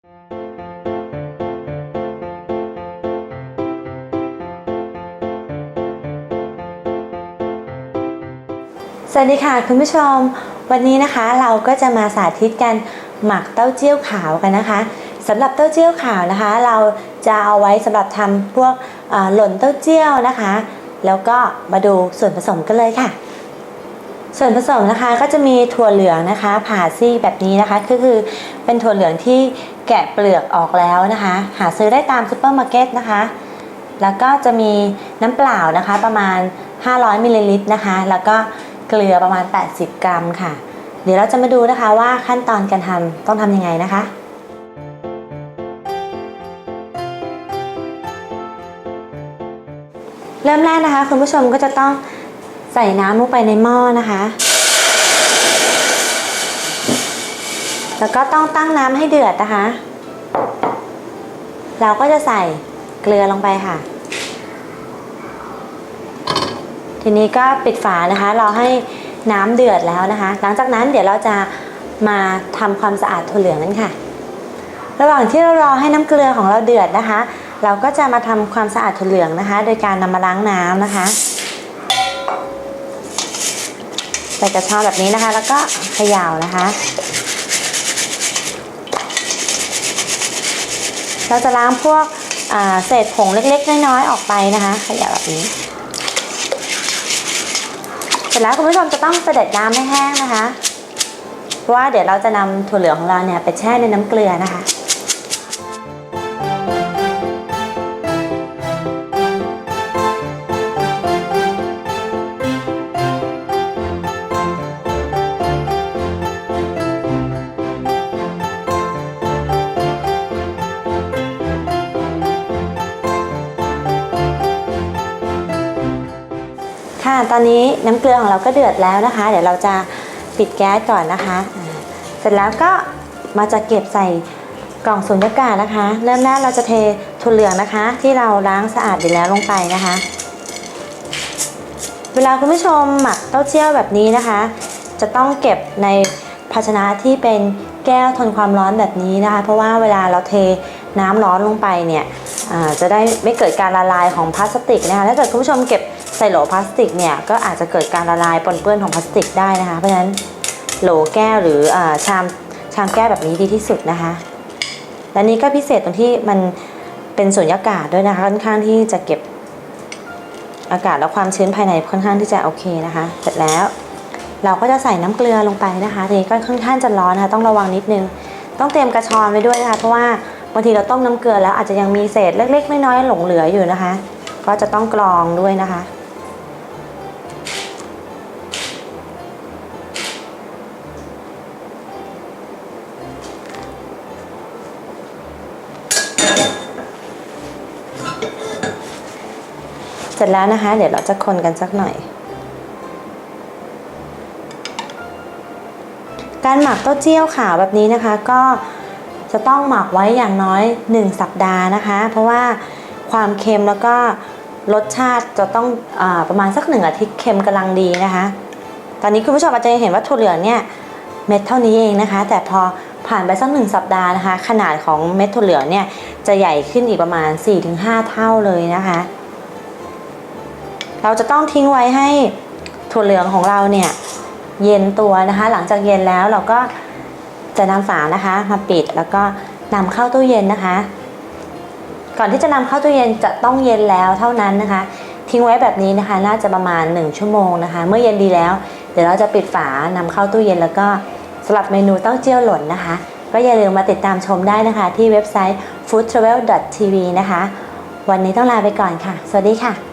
สวัสดีค่ะคุณผู้ชม วันนี้นะคะเราก็จะมาสาธิตกันหมักเต้าเจี้ยวขาวกันนะคะสำหรับเต้าเจี้ยวขาวนะคะ เราจะเอาไว้สำหรับทำพวกหล่นเต้าเจี้ยวนะคะ แล้วก็มาดูส่วนผสมกันเลยค่ะ ส่วนผสมนะคะก็จะมีถั่วเหลืองนะคะผ่าซี่แบบนี้นะคะก็คือเป็นถั่วเหลืองที่แกะเปลือกออกแล้วนะคะ หาซื้อได้ตามซูเปอร์มาร์เก็ตนะคะ แล้วก็จะมีน้ำเปล่านะคะประมาณ 500มิลลิลิตรนะคะ แล้วก็เกลือประมาณ 80 กรัมค่ะ เดี๋ยวเราจะมาดูนะคะว่าขั้นตอนการทำต้องทำยังไงนะคะเริ่มแรกนะคะคุณผู้ชมก็จะต้อง ใส่น้ำลงไปในหม้อนะคะ แล้วก็ต้องตั้งน้ำให้เดือดนะคะ เราก็จะใส่เกลือลงไปค่ะ ทีนี้ก็ปิดฝานะคะรอให้น้ำเดือดแล้วนะคะ หลังจากนั้นเดี๋ยวเราจะมาทำความสะอาดถั่วเหลืองนั้นค่ะ ระหว่างที่เรารอให้น้ำเกลือของเราเดือดนะคะ เราก็จะมาทำความสะอาดถั่วเหลืองนะคะ โดยการนำมาล้างน้ำนะคะ ใส่กระชอนแบบนี้นะคะ แล้วก็เขย่านะคะ เราจะล้างพวกเศษผงเล็กๆ น้อยๆ ออกไปนะคะเขย่าแบบนี้ เสร็จแล้วคุณผู้ชมจะต้องเสด็จน้ำให้แห้งนะคะ เพราะว่าเดี๋ยวเราจะนำถั่วเหลืองของเราเนี่ยไปแช่ในน้ำเกลือนะคะ ตอนนี้น้ำเกลือของเราก็เดือดแล้วนะคะ เดี๋ยวเราจะปิดแก๊สก่อนนะคะ เสร็จแล้วก็มาจะเก็บใส่กล่องสุญญากาศนะคะ เริ่มแรกเราจะเทถั่วเหลืองนะคะ ที่เราล้างสะอาดดีแล้วลงไปนะคะ เวลาคุณผู้ชมหมักเต้าเจี้ยวแบบนี้นะคะ จะต้องเก็บในภาชนะที่เป็นแก้วทนความร้อนแบบนี้นะคะ เพราะว่าเวลาเราเทน้ำร้อนลงไปเนี่ยจะได้ไม่เกิดการละลายของพลาสติกนะคะถ้าเกิดคุณผู้ชมเก็บ ใส่โหลพลาสติกเนี่ยก็อาจจะเกิดการละลายปนเปื้อนของพลาสติกได้นะคะ เพราะฉะนั้นโหลแก้วหรืออชามชามแก้วแบบนี้ดีที่สุดนะคะ และนี้ก็พิเศษตรงที่มันเป็นสุญญากาศด้วยนะคะค่อนข้างที่จะเก็บอากาศและความชื้นภายในค่อนข้างที่จะโอเคนะคะ เสร็จแล้ว เราก็จะใส่น้ำเกลือลงไปนะคะทีนี้ก็ค่อนข้างจะร้อนนะคะต้องระวังนิดนึง ต้องเตรียมกระชอนไว้ด้วยนะคะ เพราะว่าบางทีเราต้มน้ำเกลือแล้วอาจจะยังมีเศษเล็กๆน้อยๆหลงเหลืออยู่นะคะ ก็จะต้องกรองด้วยนะคะ เสร็จแล้วนะคะ เดี๋ยวเราจะคนกันสักหน่อย การหมักเต้าเจี้ยวขาวแบบนี้นะคะ ก็จะต้องหมักไว้อย่างน้อย 1 สัปดาห์นะคะ เพราะว่าความเค็มแล้วก็รสชาติจะต้องอประมาณสักหนึ่งอาทิตย์เค็มกำลังดีนะคะ ตอนนี้คุณผู้ชมอาจจะเห็นว่าถั่วเหลืองเนี่ยเม็ดเท่านี้เองนะคะ แต่พอผ่านไปสักหนึ่งสัปดาห์นะคะ ขนาดของเม็ดถั่วเหลืองเนี่ยจะใหญ่ขึ้นอีกประมาณ 4-5 เท่าเลยนะคะ เราจะต้องทิ้งไว้ให้ถั่วเหลืองของเราเนี่ยเย็นตัวนะคะ หลังจากเย็นแล้วเราก็จะนำฝานะคะมาปิดแล้วก็นำเข้าตู้เย็นนะคะ ก่อนที่จะนำเข้าตู้เย็นจะต้องเย็นแล้วเท่านั้นนะคะ ทิ้งไว้แบบนี้นะคะ น่าจะประมาณ 1 ชั่วโมงนะคะ เมื่อเย็นดีแล้ว เดี๋ยวเราจะปิดฝานำเข้าตู้เย็นแล้วก็สำหรับเมนูเต้าเจี้ยวหล่นนะคะ ก็อย่าลืมมาติดตามชมได้นะคะ ที่เว็บไซต์ foodtravel.tv นะคะ วันนี้ต้องลาไปก่อนค่ะ สวัสดีค่ะ